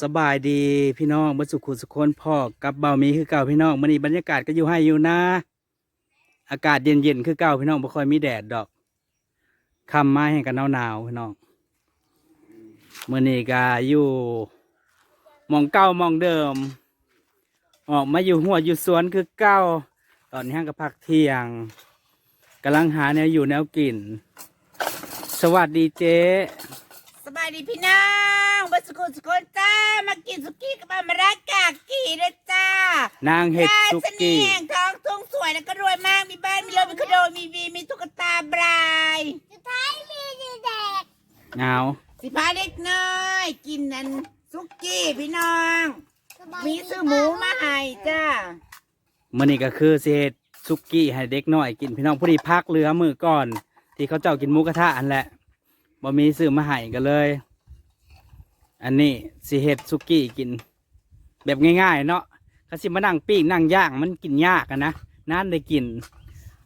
สบายดีพี่น้องเมื่อสุขุสุคนพ่อกับเบามีคือเก่าพี่น้องมันนี้บรรยากาศก็อยู่ให้อยู่นะ อากาศเย็นๆคือเก่าพี่น้องบ่ค่อยมีแดดดอกคำมาให้กันหนาวๆพี่น้องมื่อนี้ก็อยู่มองเก่ามองเดิม ออกมาอยู่หัวอยู่สวนคือเก่าตอนนี้ห้างกับพักเที่ยงกำลังหาแนวอยู่แนวกิน สวัสดีเจ๊สบายดีพี่น้องบัสกุลสกุลจ้า มา กินสุกี้กับมารักกากีนะจ้านางเห็ดราสุชกี้เนียงท้องทุ่งสวยแล้วก็รวยมาก มีบ้าน มีรถมีคอนโด มีวี มีตุ๊กตาบรายสุดท้ายมีเด็กเงาสิพาเล็กน้อย กินนันสุกี้พี่น้อง สบายมีซื้อหมูมาให้จ้า มื่อนี้ก็คือสิเฮ็ดซุกี้ให้เด็กน้อยกินพี่น้องผู้ที่พักเรือมือก่อน ที่เขาเจ้ากินหมูกระทะอันแหละบ่มีซื้อมาให้กันเลย อันนี้สิเฮ็ดซุกี้กิน แบบง่ายๆ เนาะเขาสิมานั่งปิ้งนั่งย่างมันกินยากอะนะนานได้กิน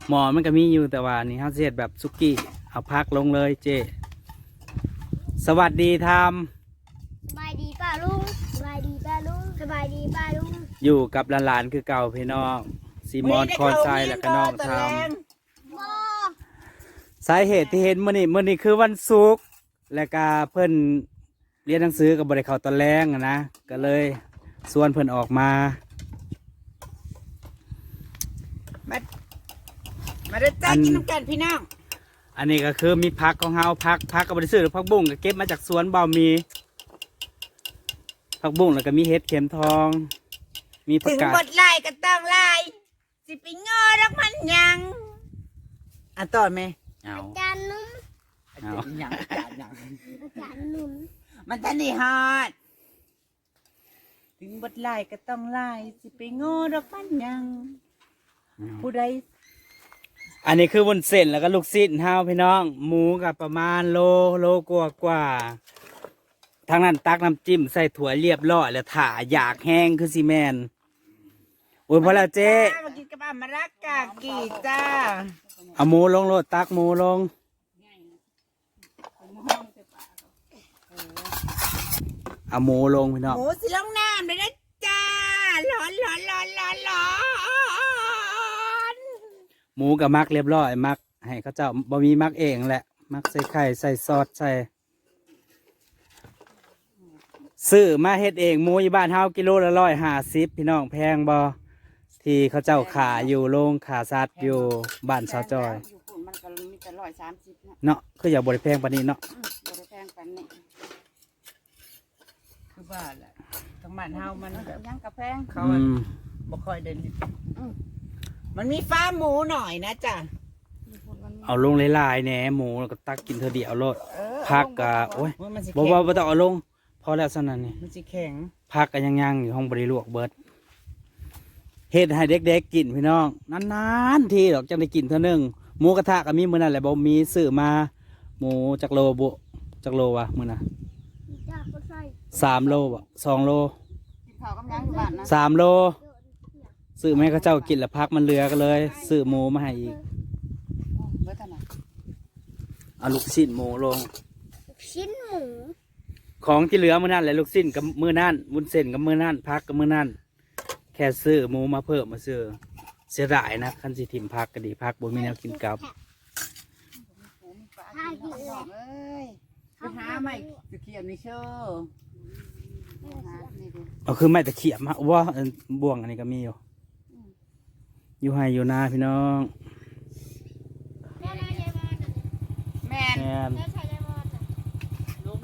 หมอมันก็มีอยู่แต่ว่านี่เขาสิเฮ็ดแบบซุกี้เอาพักลงเลยเจ สวัสดีทามสบายดีป้าลุงสบายดีป้าลุงสบายดีป้าลุงอยู่กับหลานๆคือเก่าพี่น้องซีมอนคอนไซและก็น้องทามโบสาเหตุที่เห็นมื่อนี้มื่อนี้คือวันศุกร์และก็เพิ่น เรียนหนังสือกับบริเขาตอนแรงอะนะก็เลยชวนเพิ่นออกมา มามาเด้อจ้าอันกินน้ำกันพี่น้อง อันนี้ก็คือมีพักของเฮาพักพักกับบริซื้อหรือพักบุ้งก็เก็บมาจากสวนเบามีพักบุ้งแล้วก็มีเห็ดเข็มทอง มีผักถึงกาดบทไล่ก็ต้องไล่สิไปงอรักมันยังอะต่อไหมเอาจานนุ่มเอายังจานยังจานนุ่ม มันทันได้ฮอด ถึงบทไล่ก็ต้องไล่สิไปโง่ดอกมันยัง ผู้ใดอันนี้คือวุ้นเส้นแล้วก็ลูกศิษย์เฮาพี่น้อง หมูกับประมาณโลโลกว่ากว่าทางนั้นตักน้ำจิ้มใส่ถั่วเรียบร้อยแล้วถ่าอยากแห้งคือซีแมนโอ้ยพอแล้วเจ๊จ้ามากินกับอามารักกากีจ้าเอาหมูลงโลดตักหมูลง เอาหมูลงพี่น้องหมูสิลงน้ำเลยนะจ้าร้อนร้อนร้อนร้อนร้อนหมูกับมักเรียบร้อยมักให้เขาเจ้าบ่มีมักเองแหละ มักใส่ไข่ใส่ซอสใส่ซื้อมาเฮ็ดเองหมูอยู่บ้านเฮากิโลละร้อยห้าสิบพี่น้องแพงบ่ที่เขาเจ้าขาอยู่โรงขาสัตว์อยู่บ้านสาวจอย อยู่ฝุ่นมันก็มีแต่ร้อยสามสิบเนาะเนาะคืออย่าบริแพงปานนี้เนาะ อืมบ่ได้แพงกันนี่ คือ ว่าแหละทางบ้านเฮามันแบบยังกระแพงเขาอือะมบ่ค่อยเดินมันมีฟ้าร์มหมูหน่อยนะจ้ะอยู่ฝุ่นมันมีเอาลงหลายๆแหน่หมูแล้วก็ตักกินเธอเดียวโลดเออพักกะโอ้ยว่ามันสิบ่แข็งบ่บ่ต้องเอาลง พอแล้วสนั้นนี่มันสิแข็งพักกันยังยังๆอยู่ห้องบริลวกเบิดเฮ็ดให้เด็กๆกินพี่น้องนานๆทีหรอกจังได้กินเท่านึงหมูกระทะก็มีมื้อนั้นแหละบ่มีซื้อมา หมูจักโลบุจักโลวะมื้อน่ะจากก็ใส่สามโลบ่สองโลกินข้าวกับยังอยู่บ้านนะสามโลซื้อมาให้เขาเจ้ากินแล้วพักมันเหลือก็เลยซื้อหมูมาให้อีกเบิดเท่านั้นเอาลูกชิ้นหมูลง ชิ้นหมูของที่เหลือมื้อนั้นแหละลูกชิ้นกับมื้อนั้นวุ้นเส้นกับมื้อนั้นพักกับมื้อนั้นแค่ซื้อหมูมาเพิ่มมาซื้อเสียดายนะคันสิถิ่มพักก็ดีพักบ่มีแนวกินกับ หมูมีปลากินน้องเอ้ยไปหาใหม่สิเขียนนี่เชื่อนะนี่ดิ เอาคือไม่ตะเขียบมาว่าเอิ่นบ่วงอันนี้ก็มีอยู่ อยู่ให้อยู่นาพี่น้อง แม่นแม่นแล้วใส่ได้หมด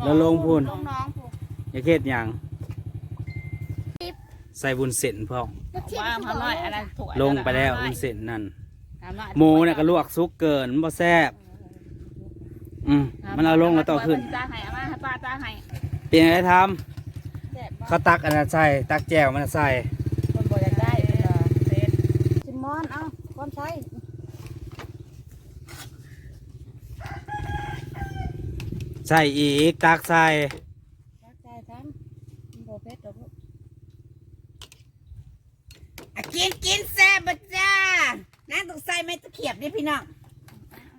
แล้วลงพูนลงน้องพูนอย่าเครียดหยังใส่บุญเส้นพ่องว่ามาหน่อยอะไรถั่วลงไปแล้วบุญเส้นนั่นเอาน่อยหมูเนี่ยก็ลวกซุกเกินมันบ่แซ่บอืมมันเอาลงแล้วต่อขึ้นจ้าให้เอามาให้ป้าจ้าให้เป็นไงทแซ่บำบ่ เขาตักอันนั้นใส่ตักแจวมันใส่คนบ่อยากได้เพิ่นว่าเซ็ตจิมมอนเอาความใช้ใส่อีกตักใส่จักใจทั้งบ่เผ็ดดอกลูกอะกินกินแซ่บบ่จ้าน้าต้องใส่ไม้ตะเขียบนี่พี่น้อง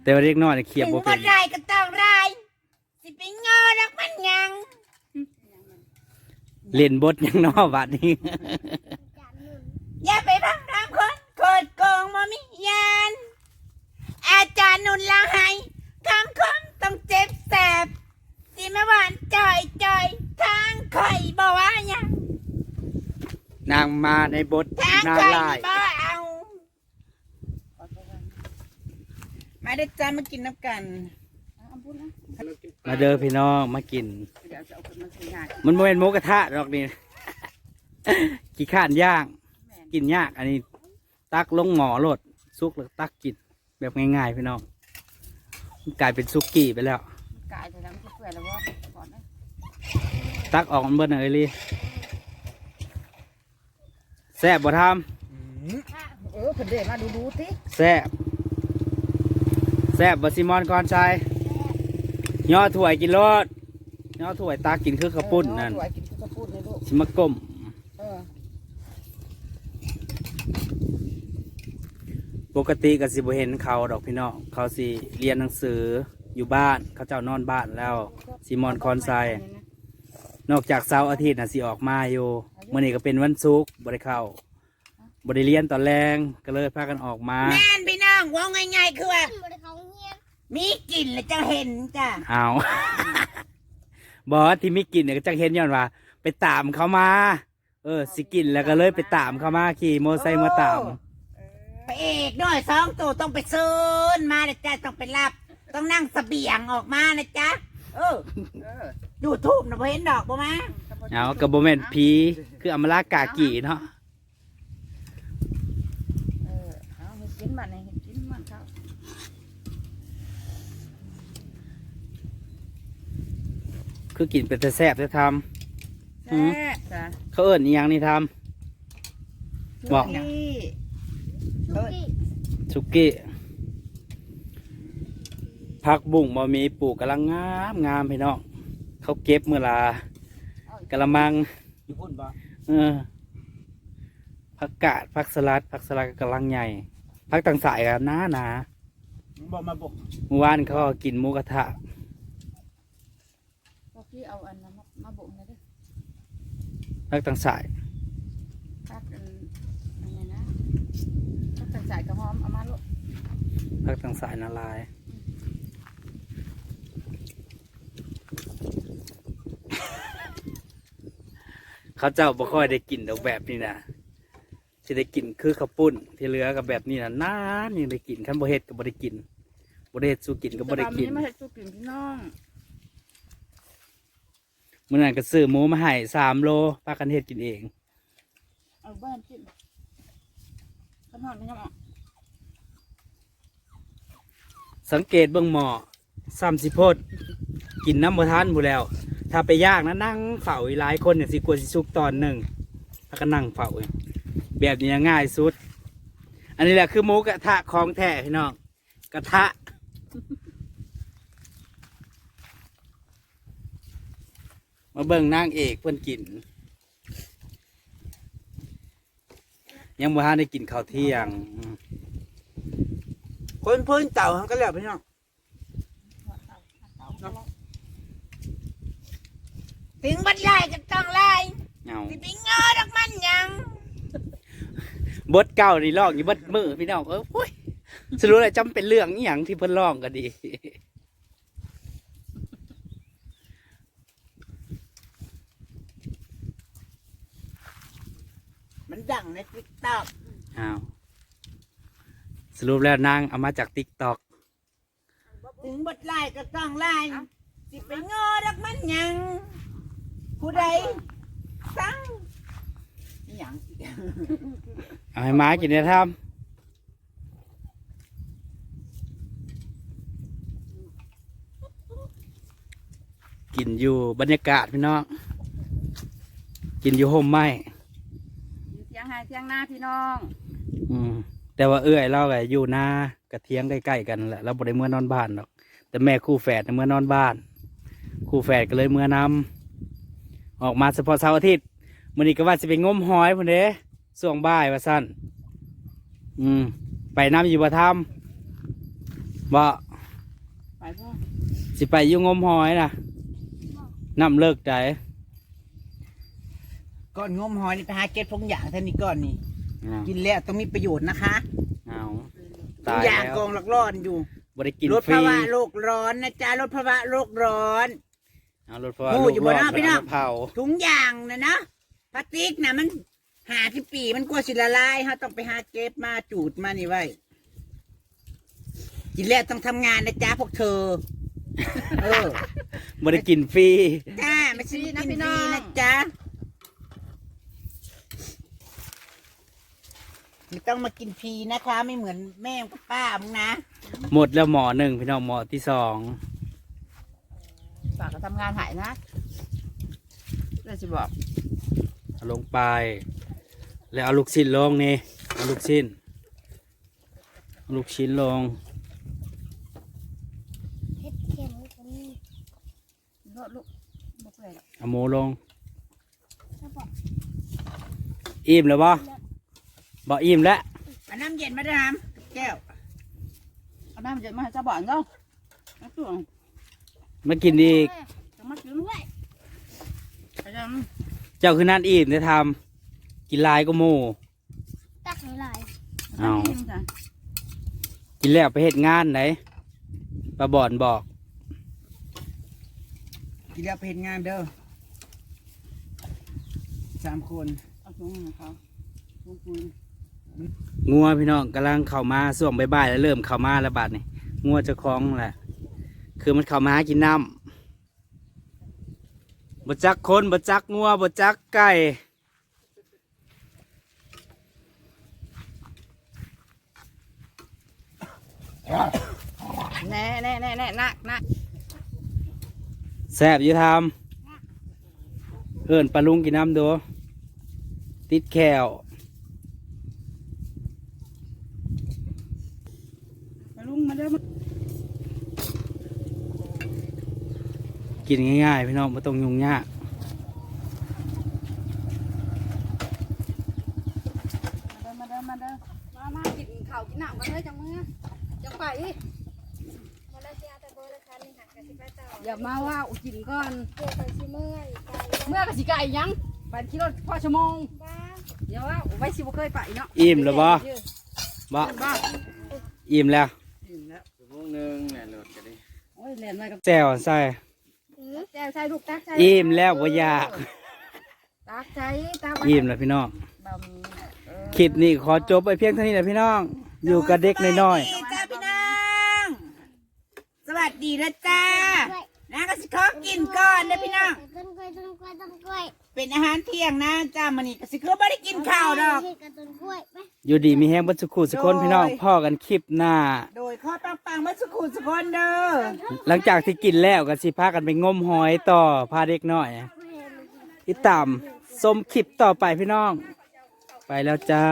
แต่ว่าเล็กน้อยเนี่ยเขียบถึงบ่บ่เป็นได้ก็ต้องได้สิไปงอรักมันยัง เล่นบทหยังเนอบัดนี้จานหนึ่งอย่าไปพังทำคนโคตรโกงมามิยานอาจารย์นุนละให้คำคมต้องเจ็บแสบสิมาหวานจ่อยจ่อยทางข่อยบอกว่าหยังนางมาในบททางนางข่อยลายบ่เอา มาเด้อจ้ามากินน้ำกัน มาเด้อพี่น้องมากิน เดี๋ยวจะเอาคน มาใช้งานมันโมเป็นหมูกระทะหรอกนี่ขี้ข้านย่าง กินยากอันนี้ ตักลงหมอโลดซุกแล้วตักกินแบบง่ายๆพี่น้องมันกลายเป็นซุกี้ไปแล้วกายแต่แล้วมันจะเปื่อยแล้วว่าก่อนนะตักออกมันเบิดหน่อยเลยแซ่บบ่ทเออเพิ่นเดินมาดูดูๆสิำแซ่บแซ่บบ่ซิมอนก่อนใจย่อถ้วยกินโลดย่อถ้วยตักกินคือข้าวปุ้นนั่นเออสวยกินข้าวปุ้นเลยลูก สิมากลมเออปกติก็สิบ่เห็นเขาดอกพี่น้องเขาสิเรียนหนังสืออยู่บ้านเขาเจ้านอนบ้านแล้วซิมอนคอนไซนอกจากเสาร์อาทิตย์น่ะสิออกมาอยู่มื้อนี้ก็เป็นวันศุกร์บ่ได้เข้าบ่ได้เรียนตอนแรงก็เลยพากันออกมาแม่นพี่น้องว่าง่ายๆคือว่าบริเขาเงียบมีกลิ่นแล้วจะเห็นจ้ะเอา บอสที่ไม่กินเนี่ยก็จะเห็นย้อนว่า ไปตามเขามา เออ สิกินแล้วก็เลยไปตามเขามาขี่มอไซค์มาตามพระเอกด้วยสองตัวต้องไปซื้อมานะจ๊ะต้องไปรับ ต้องนั่งเสบียงออกมานะจ๊ะเออเออยูทูบนะบ่เห็นดอกบ่มาเอากระโบแมนพีคืออมรากากีเนาะ เออเอาเห็ดกินมันเห็ดกินมันเขา คือกินเป็นแต่แซ่บจะทอืมแซ่บจ้ะำเขาเอิญอีหยังนี่ท บอกนี่สุกี้ำสุกี้ผักบุ้งบะมีปลูกกำลังงามงามพี่น้องเขาเก็บเมื่อลากะละมังอยู่พุ่นบ่เออผักกาดผักสลัดผักสลัดก็กำลังใหญ่ผักต่างสายกันหนาหนาบ่มาบ่เมื่อวานเขาก็กินหมูกระทะ พวกพี่เอาอันนั้นมามาบ่มเลยเด้อผักต่างสายตักอันอันนี้นะตักใส่กระหอมเอามาลูกผักต่างสายนาลายเขาเจ้าบ่ค่อยได้กินดอกแบบนี้นะจะได้กินคือข้าวปุ้นที่เหลือกับแบบนี้นะนานยังได้กินขั้นบ่เฮ็ดก็บ่ได้กินบ่ได้เฮ็ดสู้กินก็บ่ได้กิน แต่ว่ามีมาเห็ดสุกินพี่น้อง มื้อนั้นก็ซื้อหมูมาให้สามโลพากันเฮ็ดกินเอง เอาบ้านกินขนมไม่ยอมออกสังเกตเบิ่งหมอซ้ำสิโพดกินน้ำบ่ทันผู้แล้ว ถ้าไปย่างนะนั่งเฝ้าอีหลายคนเนี่ยสิกลัวสิสุกตอนหนึ่งถ้าก็นั่งเฝ้าเองแบบนี้ง่ายสุด อันนี้แหละคือหมูกระทะของแท้พี่น้องกระทะ มาเบิ่งนางเอกเพิ่นกิน ยังบ่ทันได้กินข้าวเที่ยงอืมคนเพิ่นเต่าหันกันแล้วพี่น้องถึงบัดไล่ก็ต้องไล่เอาสิไปงอดอกมันหยังบทเก่านี่ลอกอยู่เบดมือพี่น้องเออโอ้ยสรุปแล้วจำเป็นเรื่องอหย่างที่เพิ่นลองก็ดี ดังในติ๊กต็อกอ้าวสรุปแล้วนางเอามาจากติ๊กตอกถึงบัดไล่ก็ต้องไล่สิไปงอดอกมันหยัง ผู้ใดสั่งอิหยังอีกเอาให้หมากินได้ทำกินอยู่บรรยากาศพี่น้องกินอยู่โฮมไม้ อยู่เที่ยงให้เที่ยงหน้าพี่น้องอืมแต่ว่าเอื้อยเราก็อยู่หน้ากระเทียงใกล้ๆกันแหละเราบ่ได้เมื่อนอนบ้านหรอก แต่แม่คู่แฝดน่ะเมื่อนอนบ้าน คู่แฝดก็เลยเมื่อนำออกมาเฉพาะเสาร์อาทิตย์มื้อนี้ก็ว่าสิไปงมหอยพุ่นเด้ส่วงบ่ายว่าซั่นอืมไปน้ำอยู่บ่ทำบ่ไปพ่อสิไปอยู่งมหอยนะน้ำเลิกใจ ก่อนงมหอยนี่ไปหาเก็บพงอย่างท่านนี้ก่อนนี่ เอากินแล้วต้องมีประโยชน์นะคะเอาทุตากยอย่างแล้วกองหลักร้อนอยู่บ่ได้กินลดฟรีภาวะโลกร้อนนะจ๊ะลดภาวะโลกร้อน เอารถเพราะว่าโอ้ลูกอยู่รบอนดหน้าพี่น้อง เผาถุงยางนะนะพลาสติกนะมันหาที่ปีมันกลัวสิละลายเขาต้องไปหาเก็บมาจูดมานี่ไว้กินแล้วต้องทำงานนะจ๊ะพวกเธอ เออบ่ได้กินฟรีจ้าไม่ใช่กินฟรีนะจ๊ะ ไม่ต้องมากินฟรีนะคะ ไม่เหมือนแม่กับป้ามึงนะหมดแล้วหมอหนึ่งพี่น้องหมอที่สองฝากก็ทำงานหายนะเลยจะบอกเอาลงไป แล้วเอาลูกชิ้นลงนี่เอาลูกชิ้นเอาลูกชิ้นลงเฮ็ดเข็มคนนี้รถลูกบ่เปื่อยหรอกเอาหมูลงแล้วบอกอิ่มแล้วบ่ บ่อิ่มแล้วเอาน้ำเย็นมาด้วยน้ำแก้วเอาน้ำเย็นมาให้เจ้าบ่อนเนาะเอาตัวมากินอีกจะมากินด้วยไปยังเจ้าคือนั่นอิ่มได้ทำกินหลายก็หมูตักให้หลายเอากินจ้ะกินแล้วไปเฮ็ดงานไหนปลาบ่อนบอก กินแล้วไปเห็นงานเด้อสามคนเอาถุงให้เขาถุงปุ๋ย งัวพี่น้องกำลังเข้ามาส่วงบ่ายๆแล้วเริ่มเข้ามาแล้วบาดนี่งัวเจะคล้าของแหละคือมันเข้ามาหากินน้ำบ่จักคนบ่จักงัวบ่จักไก่แน่แน่แน่แน่นักนักแซ่บอยู่ทำเอิ้นปลาลุงกินน้ำดูติดแขว ไปลุงมาเด้อมา กินง่ายๆ พี่น้องไม่ต้องยุ่งยากมาเด้อมาเด้อมามากินข้าวกินน้ำกันเลยจังมือจังไปมาแล้วเสียแต่โบราณคันนี่หักกะสิไปต่ออย่ามาว่าอุกินก่อนเกี่ยวกับสิเมื่อยไปเมื่อกสิไก่ยังไปขี่รถพ่อชั่วโมงบ้าเดี๋ยวว่าไว้สิบ่เคยไปเนาะอิ่มแล้วบ่บ่บ้าอิ่มแล้วอิ่มแล้วชั่วโมงหนึงแหละรถก็ได้โอ้ยแล่นมากับแจ่วใส่แจ้วใส่ลูกตักใส่อิ่มแล้วบ่อยาก ตักใส่ตักอิ่มแล้วพี่น้องบะหมี่เออคลิปนี้ขอจบไปเพียงเท่านี้แหละพี่น้อง อยู่กับเด็กน้อยสวัสดีจ้าพี่น้องสวัสดีนะจ้า นะก็สิขอกินก่อนนะพี่น้อง ต้นกล้วยต้นกล้วยต้นกล้วยเป็นอาหารเที่ยงนะจ้ามันนี่ก็สิคือไม่ได้กินข้าวดอก เฮ็ดกับต้นกล้วยไปๆอยู่ดีมีแห้งบัสุขุสุคนพี่น้องพ่อกันคลิปหน้า โดยข้อปังปังๆมาสุขุสุคนเด้อ หลังจากที่กินแล้วก็สิพากันไปงมหอยต่อพาเด็กน้อยติดตามชมคลิปต่อไปพี่น้อง ไปแล้วจ้า